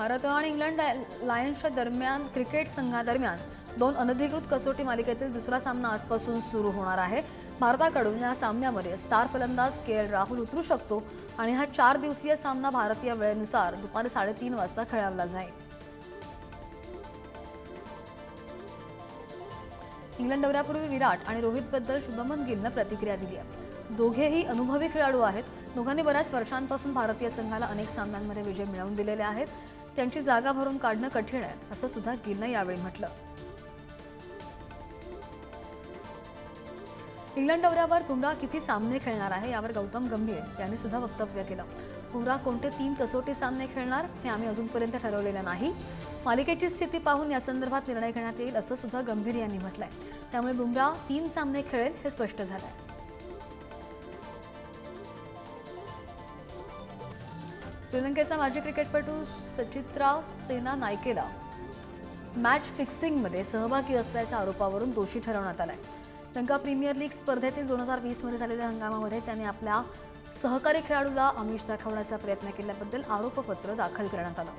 भारत आणि इंग्लंड लायन्सच्या दरम्यान क्रिकेट संघादरम्यान दोन अनधिकृत कसोटी मालिकेतील दुसरा सामना आजपासून सुरू होणार आहे. भारताकडून या सामन्यामध्ये स्टार फलंदाज के एल राहुल उतरू शकतो आणि हा चार दिवसीय सामना भारतीय वेळेनुसार दुपारी साडेतीन वाजता खेळवला जाईल. इंग्लंड दौऱ्यापूर्वी विराट आणि रोहितबद्दल शुभमन गिलनं प्रतिक्रिया दिली आहे. दोघेही अनुभवी खेळाडू आहेत. दोघांनी बऱ्याच वर्षांपासून भारतीय संघाला अनेक सामन्यांमध्ये विजय मिळवून दिलेले आहेत. त्यांची जागा भरून काढणं कठीण आहे असं सुद्धा गिलनं यावेळी म्हटलं. इंग्लंड दौऱ्यावर बुमराह किती सामने खेळणार आहे यावर गौतम गंभीर यांनी सुद्धा वक्तव्य केलं. बुमराह कोणते तीन कसोटी सामने खेळणार हे आम्ही अजूनपर्यंत ठरवलेलं नाही. मालिकेची स्थिती पाहून या संदर्भात निर्णय घेण्यात येईल असं सुद्धा गंभीर यांनी म्हटलंय. त्यामुळे बुमराह तीन सामने खेळेल हे स्पष्ट झालं आहे श्रीलंकेचा माजी क्रिकेटपटू सचित्रा सेना नायकेला मॅच फिक्सिंगमध्ये सहभागी असल्याच्या आरोपावरून दोषी ठरवण्यात आलाय. लंका प्रीमियर लीग स्पर्धेतील दोन हजार वीसमध्ये झालेल्या हंगामामध्ये त्यांनी आपल्या सहकारी खेळाडूला अमिष दाखवण्याचा प्रयत्न केल्याबद्दल आरोपपत्र दाखल करण्यात आलं.